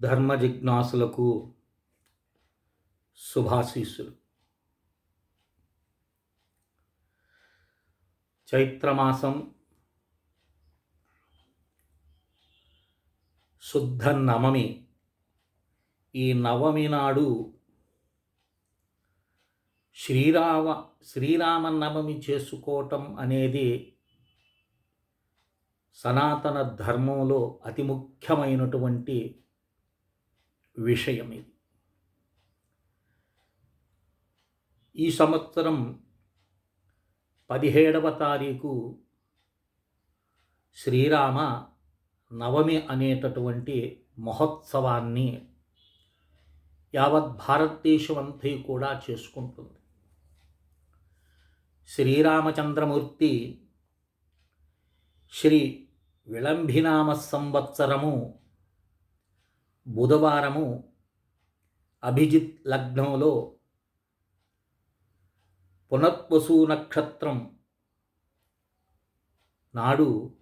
ధర్మ జిజ్ఞాసులకు శుభాశీస్సులు. చైత్రమాసం శుద్ధ నవమి. ఈ నవమి నాడు శ్రీరామ శ్రీరామనవమి చేసుకోవటం అనేది సనాతన ధర్మంలో అతి ముఖ్యమైనటువంటి విషయం ఇది. ఈ సంవత్సరం పదిహేడవ తారీఖు శ్రీరామ నవమి అనేటటువంటి మహోత్సవాన్ని యావత్ భారతదేశం అంతా కూడా చేసుకుంటుంది. శ్రీరామచంద్రమూర్తి శ్రీ విళంభినామ సంవత్సరము బుధవారము అభిజిత్ లగ్నంలో పునర్వసు నక్షత్రం నాడు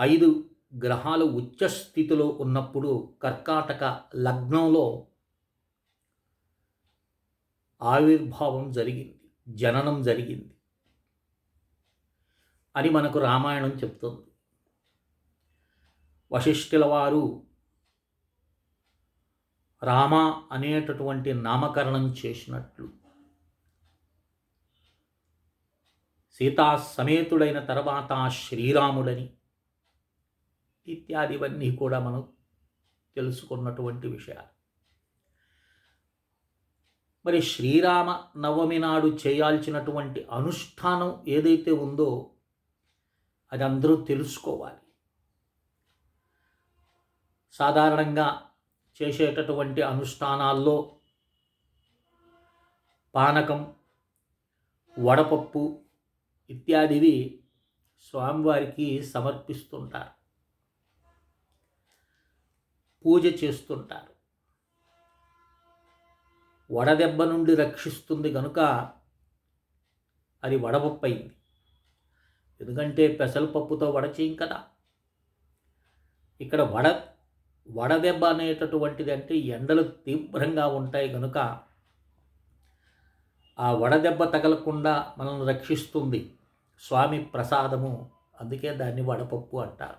ఐదు గ్రహాలు ఉచ్చస్థితిలో ఉన్నప్పుడు కర్కాటక లగ్నంలో ఆవిర్భావం జరిగింది జననం జరిగింది అని మనకు రామాయణం చెప్తుంది. వశిష్ఠుల వారు రామ అనేటటువంటి నామకరణం చేసినట్లు. సీతా సమేతుడైన తర్వాత శ్రీరాముడని ఇత్యాదివన్నీ కూడా మనం తెలుసుకున్నటువంటి విషయాలు. మరి శ్రీరామ నవమి నాడు చేయాల్సినటువంటి అనుష్ఠానం ఏదైతే ఉందో అది అందరూ తెలుసుకోవాలి. సాధారణంగా చేసేటటువంటి అనుష్ఠానాల్లో పానకం వడపప్పు ఇత్యాదివి స్వామివారికి సమర్పిస్తుంటారు. పూజ చేస్తుంటారు. వడదెబ్బ నుండి రక్షిస్తుంది కనుక అది వడపప్పు అయింది ఎందుకంటే పెసరపప్పుతో వడ చేయం కదా. ఇక్కడ వడ వడదెబ్బ అనేటటువంటిది అంటే ఎండలు తీవ్రంగా ఉంటాయి కనుక ఆ వడదెబ్బ తగలకుండా మనల్ని రక్షిస్తుంది స్వామి ప్రసాదము. అందుకే దాన్ని వడపప్పు అంటారు.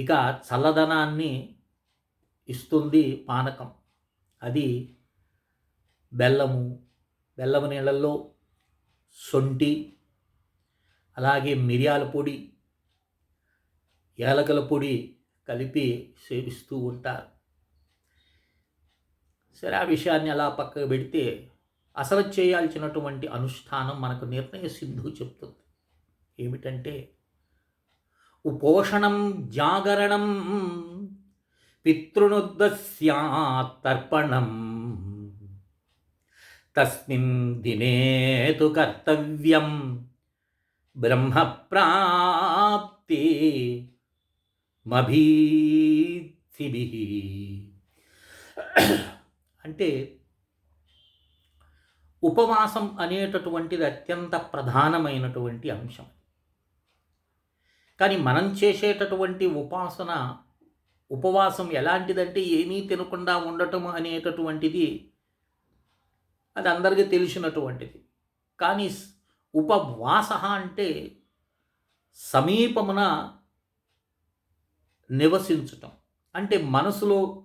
ఇక చల్లదనాన్ని ఇస్తుంది పానకం. అది బెల్లము బెల్లము నీళ్ళల్లో సొంటి అలాగే మిరియాల పొడి ఏలకల పొడి కలిపి సేవిస్తూ ఉంటారు. సరే ఆ విషయాన్ని అలా పక్కకు పెడితే అసలు చేయాల్సినటువంటి అనుష్ఠానం మనకు నిర్ణయ సిద్ధు చెప్తుంది. ఏమిటంటే ఉపోషణం జాగరణం పితృనుద్దస్యాతర్పణం తస్మిన్ దినేతు కర్తవ్యం బ్రహ్మప్రాప్తి మభీతిభి అంటే ఉపవాసం అనేటటువంటిది అత్యంత ప్రధానమైనటువంటి అంశం. కానీ మనం చేసేటటువంటి ఉపాసన ఉపవాసం ఎలాంటిదంటే ఏమీ తినకుండా ఉండటం అనేటటువంటిది అది అందరికీ తెలిసినటువంటిది. కానీ ఉపవాస అంటే సమీపమున నివసించటం. అంటే మనసులో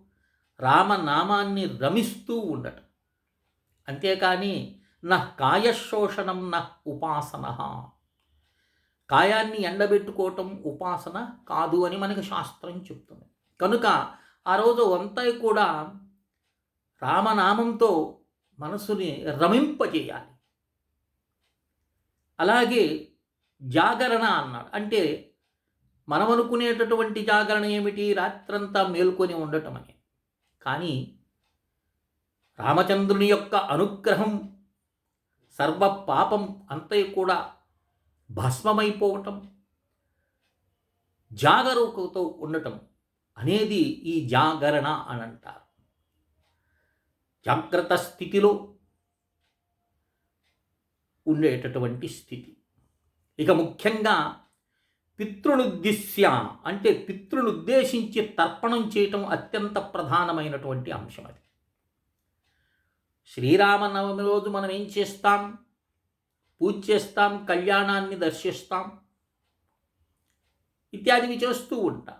రామనామాన్ని రమిస్తూ ఉండటం. అంతేకాని నా కాయశోషణం నా ఉపాసన. కాయాన్ని ఎండబెట్టుకోవటం ఉపాసన కాదు అని మనకి శాస్త్రం చెప్తుంది. కనుక ఆ రోజు అంతా కూడా రామనామంతో మనసుని రమింపజేయాలి. అలాగే జాగరణ అన్నాడు. అంటే మనం అనుకునేటటువంటి జాగరణ ఏమిటి? రాత్రంతా మేల్కొని ఉండటం అని కానీ రామచంద్రుని యొక్క అనుగ్రహం సర్వ పాపం అంతా కూడా భస్మమైపోవటం జాగరూకతో ఉండటం అనేది ఈ జాగరణ అని అంటారు జాగ్రత్త స్థితిలో ఉండేటటువంటి స్థితి. ఇక ముఖ్యంగా పితృనుద్దిశ్య అంటే పితృనుద్దేశించి తర్పణం చేయటం అత్యంత ప్రధానమైనటువంటి అంశం అది. శ్రీరామనవమి రోజు మనం ఏం చేస్తాం? పూజ చేస్తాం కళ్యాణాన్ని దర్శిస్తాం ఇత్యాదివి చేస్తూ ఉంటాం.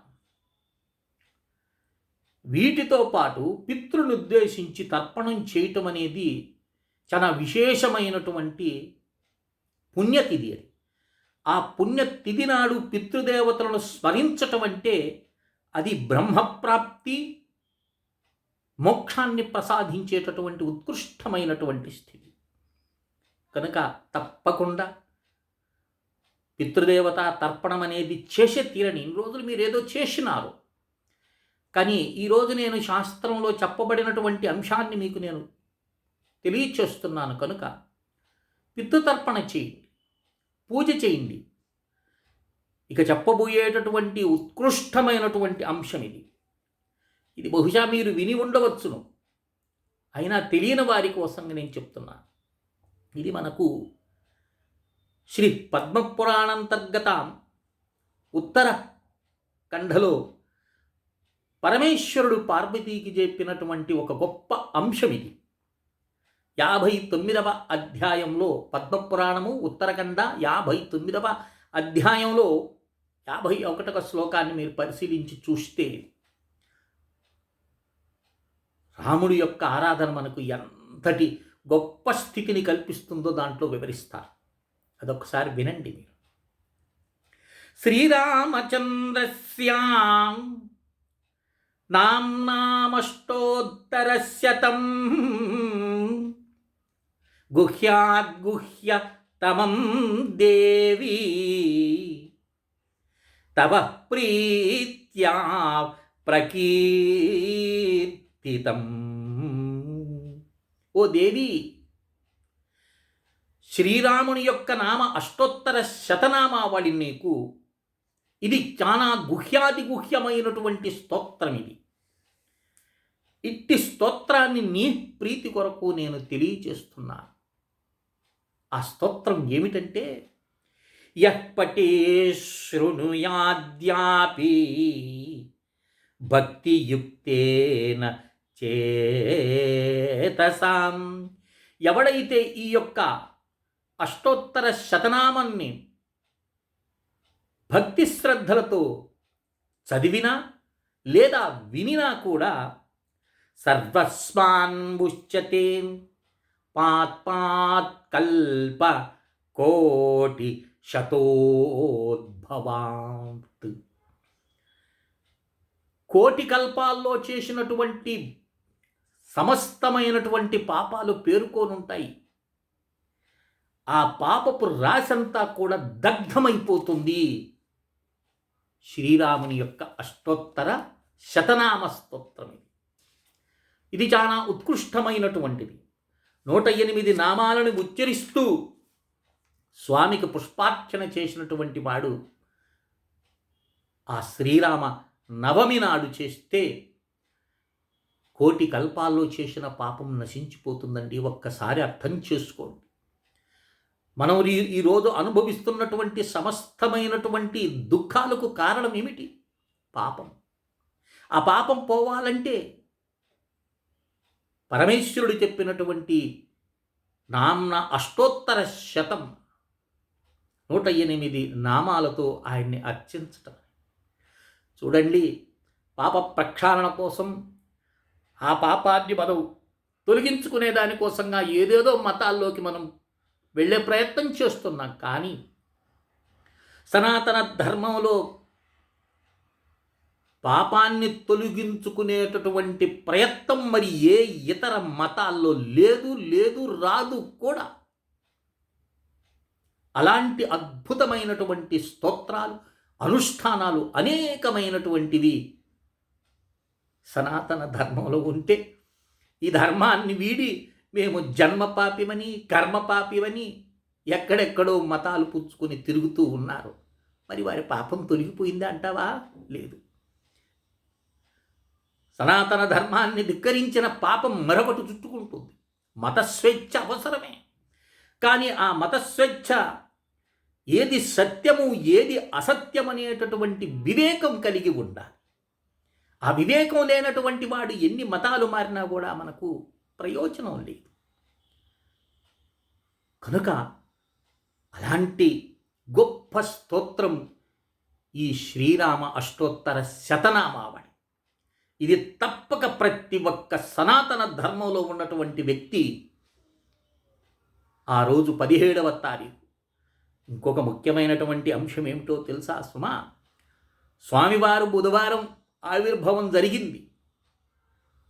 వీటితో పాటు పితృనుద్దేశించి తర్పణం చేయటం అనేది చాలా విశేషమైనటువంటి పుణ్యతిథి అది. ఆ పుణ్యతిథి నాడు పితృదేవతలను స్మరించటం అంటే అది బ్రహ్మప్రాప్తి మోక్షాన్ని ప్రసాదించేటటువంటి ఉత్కృష్టమైనటువంటి స్థితి. కనుక తప్పకుండా పితృదేవత తర్పణం అనేది చేసే తీరని ఇన్ని రోజులు మీరు ఏదో చేసినారు. కానీ ఈరోజు నేను శాస్త్రంలో చెప్పబడినటువంటి అంశాన్ని మీకు నేను తెలియచేస్తున్నాను. కనుక పితృతర్పణ చేయి పూజ చేయండి. ఇక చెప్పబోయేటటువంటి ఉత్కృష్టమైనటువంటి అంశం ఇది. ఇది బహుశా మీరు విని ఉండవచ్చును. అయినా తెలియని వారి కోసం నేను చెప్తున్నా. ఇది మనకు శ్రీ పద్మపురాణంతర్గత ఉత్తర కండలో పరమేశ్వరుడు పార్వతీకి చెప్పినటువంటి ఒక గొప్ప అంశం ఇది. యాభై తొమ్మిదవ అధ్యాయంలో పద్మపురాణము ఉత్తరఖండ యాభై తొమ్మిదవ అధ్యాయంలో యాభై ఒకటవ శ్లోకాన్ని మీరు పరిశీలించి చూస్తే రాముడి యొక్క ఆరాధన మనకు ఎంతటి గొప్ప స్థితిని కల్పిస్తుందో దాంట్లో వివరిస్తారు. అదొకసారి వినండి మీరు. శ్రీరామచంద్రస్యాం గుహ్యాద్గుహ్య తమం దేవి. తవ ప్రీత్యా ప్రకీర్తితం. ఓ దేవి శ్రీరాముని యొక్క నామ అష్టోత్తర శతనామావళి నీకు. ఇది చాలా గుహ్యాది గుహ్యమైనటువంటి స్తోత్రం ఇది. ఇట్టి స్తోత్రాన్ని నీ ప్రీతి కొరకు నేను తెలియచేస్తున్నాను ఆ స్తోత్రం ఏమిటంటే ఎప్పటి శృణుయాద్యాపి భక్తియుక్తేన చేతసాం. ఎవడైతే ఈ యొక్క అష్టోత్తర శతనామాన్ని భక్తి శ్రద్ధలతో చదివినా లేదా వినినా కూడా సర్వస్వాన్ ముచ్యతే పాత్పాత్ కల్ప కోటి శతోద్భవాత్ కోటి కల్పాల్లో చేసినటువంటి సమస్తమైనటువంటి పాపాలు పేరుకోనుంటాయి. ఆ పాపపు రాశంతా కూడా దగ్ధమైపోతుంది. శ్రీరాముని యొక్క అష్టోత్తర శతనామ స్తోత్రం ఇది ఇది చాలా ఉత్కృష్టమైనటువంటిది. నూట ఎనిమిది నామాలను ఉచ్చరిస్తూ స్వామికి పుష్పార్చన చేసినటువంటి వాడు ఆ శ్రీరామ నవమి నాడు చేస్తే కోటి కల్పాల్లో చేసిన పాపం నశించిపోతుందండి. ఒక్కసారి అర్థం చేసుకోండి. మనం ఈ ఈరోజు అనుభవిస్తున్నటువంటి సమస్తమైనటువంటి దుఃఖాలకు కారణం ఏమిటి? పాపం. ఆ పాపం పోవాలంటే పరమేశ్వరుడు చెప్పినటువంటి నామ్న అష్టోత్తర శతం నూట ఎనిమిది నామాలతో ఆయన్ని అర్చించటం. చూడండి పాప ప్రక్షాళన కోసం ఆ పాపాన్ని మనం తొలగించుకునే దానికోసంగా ఏదేదో మతాల్లోకి మనం వెళ్ళే ప్రయత్నం చేస్తున్నాం. కానీ సనాతన ధర్మంలో పాపాన్ని తొలగించుకునేటటువంటి ప్రయత్నం మరి ఏ ఇతర మతాల్లో లేదు లేదు రాదు కూడా. అలాంటి అద్భుతమైనటువంటి స్తోత్రాలు అనుష్ఠానాలు అనేకమైనటువంటివి సనాతన ధర్మంలో ఉంటే ఈ ధర్మాన్ని వీడి మేము జన్మ పాపిమని కర్మ ఎక్కడెక్కడో మతాలు పుచ్చుకొని తిరుగుతూ ఉన్నారు. మరి వారి పాపం తొలగిపోయిందా అంటావా? లేదు. సనాతన ధర్మాన్ని ధిక్కరించిన పాపం మరొకటి చుట్టుకుంటుంది. మతస్వేచ్ఛ అవసరమే. కానీ ఆ మతస్వేచ్ఛ ఏది సత్యము ఏది అసత్యం అనేటటువంటి వివేకం కలిగి ఉండాలి. ఆ వివేకం లేనటువంటి వాడు ఎన్ని మతాలు మారినా కూడా మనకు ప్రయోజనం లేదు. కనుక అలాంటి గొప్ప స్తోత్రం ఈ శ్రీరామ అష్టోత్తర శతనామావళి. ఇది తప్పక ప్రతి ఒక్క సనాతన ధర్మంలో ఉన్నటువంటి వ్యక్తి ఆ రోజు పదిహేడవ తారీఖు. ఇంకొక ముఖ్యమైనటువంటి అంశం ఏమిటో తెలుసా సుమా? స్వామివారు బుధవారం ఆవిర్భావం జరిగింది.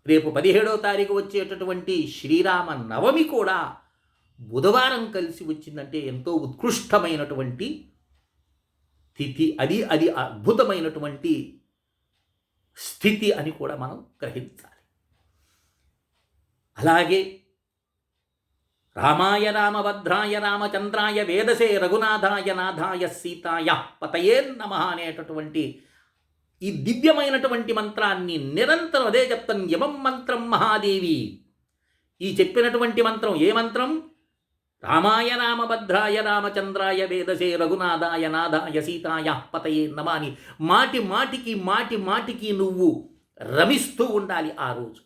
రేపు పదిహేడవ తారీఖు వచ్చేటటువంటి శ్రీరామ నవమి కూడా బుధవారం కలిసి వచ్చిందంటే ఎంతో ఉత్కృష్టమైనటువంటి తిథి అది అది అద్భుతమైనటువంటి స్థితి అని కూడా మనం గ్రహించాలి. అలాగే రామాయ రామభద్రాయ రామచంద్రాయ వేదసే రఘునాథాయ నాథాయ సీతాయ పతయే నమ అనేటటువంటి ఈ దివ్యమైనటువంటి మంత్రాన్ని నిరంతరం అదే చెప్తాను యమం మంత్రం మహాదేవి. ఈ చెప్పినటువంటి మంత్రం ఏ మంత్రం? రామాయ రామభద్రాయ రామచంద్రాయ వేదసే రఘునాథాయ నాథాయ సీతాయ పతయే నమాని మాటి మాటికి మాటి మాటికి నువ్వు రమిస్తూ ఉండాలి ఆ రోజు.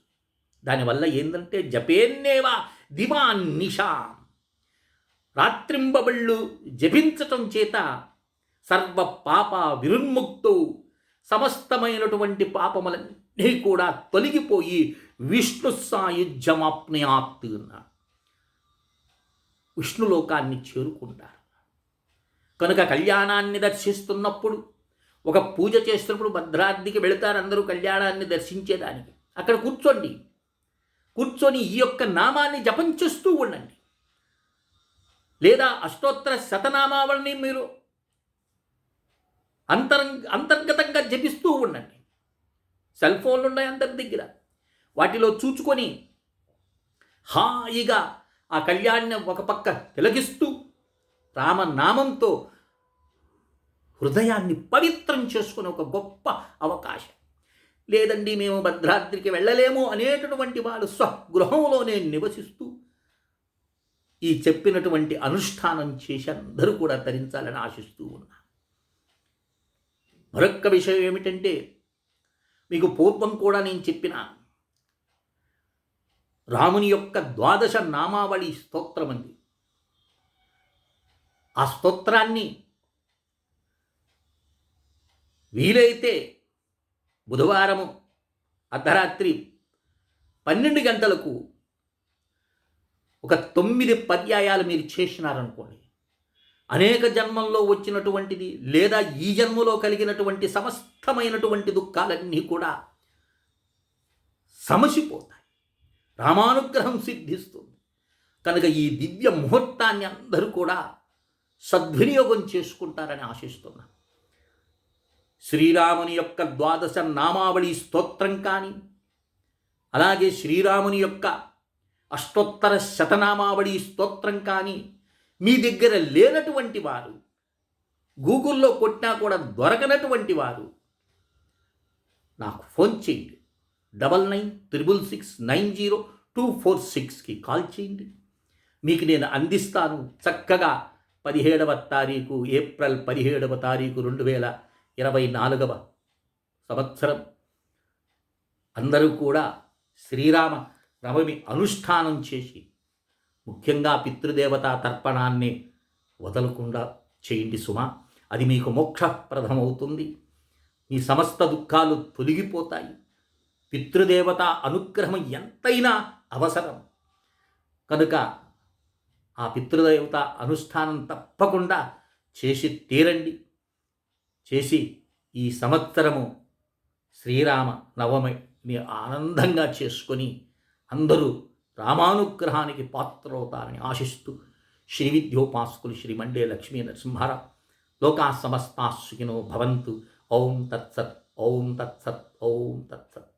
దానివల్ల ఏంటంటే జపేన్నేవా దివాన్ నిషా రాత్రింబబళ్ళు జపించటం చేత సర్వ పాప విరున్ముక్తు సమస్తమైనటువంటి పాపములన్నీ కూడా తొలగిపోయి విష్ణు సాయుధ్యమాప్నయాత్ అన్నాడు విష్ణులోకాన్ని చేరుకుంటారు. కనుక కళ్యాణాన్ని దర్శిస్తున్నప్పుడు ఒక పూజ చేస్తున్నప్పుడు భద్రాద్రికి వెళతారు అందరూ కళ్యాణాన్ని దర్శించేదానికి. అక్కడ కూర్చోండి. కూర్చొని ఈ యొక్క నామాన్ని జపం చేస్తూ ఉండండి. లేదా అష్టోత్తర శతనామావళిని మీరు అంతరం అంతర్గతంగా జపిస్తూ ఉండండి. సెల్ ఫోన్లు ఉన్నాయి అందరి దగ్గర. వాటిలో చూచుకొని హాయిగా ఆ కళ్యాణ్యం ఒక పక్క తిలగిస్తూ రామనామంతో హృదయాన్ని పవిత్రం చేసుకునే ఒక గొప్ప అవకాశం. లేదండి మేము భద్రాద్రికి వెళ్ళలేము అనేటటువంటి వాడు స్వగృహంలోనే నివసిస్తూ ఈ చెప్పినటువంటి అనుష్ఠానం చేసి అందరూ కూడా తరించాలని ఆశిస్తూ ఉన్నా. మరొక్క విషయం ఏమిటంటే మీకు పూర్వం కూడా నేను చెప్పిన రాముని యొక్క ద్వాదశ నామావళి స్తోత్రం అండి. ఆ స్తోత్రాన్ని వీలైతే బుధవారము అర్ధరాత్రి పన్నెండు గంటలకు ఒక తొమ్మిది పర్యాయాలు మీరు చేసినారనుకోండి. అనేక జన్మల్లో వచ్చినటువంటిది లేదా ఈ జన్మలో కలిగినటువంటి సమస్తమైనటువంటి దుఃఖాలన్నీ కూడా సమసిపోతాయి. రామానుగ్రహం సిద్ధిస్తుంది. కనుక ఈ దివ్య ముహూర్తాన్ని అందరూ కూడా సద్వినియోగం చేసుకుంటారని ఆశిస్తున్నాను శ్రీరాముని యొక్క ద్వాదశ నామావళి స్తోత్రం కానీ అలాగే శ్రీరాముని యొక్క అష్టోత్తర శతనామావళి స్తోత్రం కానీ మీ దగ్గర లేనటువంటి వారు గూగుల్లో కొట్టినా కూడా దొరకనటువంటి వారు నాకు ఫోన్ చేయండి. Double nine triple six nine zero two four సిక్స్కి కాల్ చేయండి. మీకు నేను అందిస్తాను చక్కగా పదిహేడవ తారీఖు ఏప్రిల్ పదిహేడవ తారీఖు రెండు వేల ఇరవై నాలుగవ సంవత్సరం. అందరూ కూడా శ్రీరామ నవమి అనుష్ఠానం చేసి ముఖ్యంగా పితృదేవతా తర్పణాన్ని వదలకుండా చేయండి సుమ. అది మీకు మోక్షప్రదమవుతుంది. మీ సమస్త దుఃఖాలు తొలగిపోతాయి. పితృదేవత అనుగ్రహం ఎంతైనా అవసరం. కనుక ఆ పితృదేవత అనుష్ఠానం తప్పకుండా చేసి తీరండి. చేసి ఈ సంవత్సరము శ్రీరామ నవమిని ఆనందంగా చేసుకొని అందరూ రామానుగ్రహానికి పాత్రవుతారని ఆశిస్తూ శ్రీ విద్యోపాసకులు శ్రీ మండే లక్ష్మీ నరసింహారావు లోకా సమస్తాశ్వినో భవంతు. ఓం తత్సత్ ఓం తత్సత్ ఓం తత్సత్.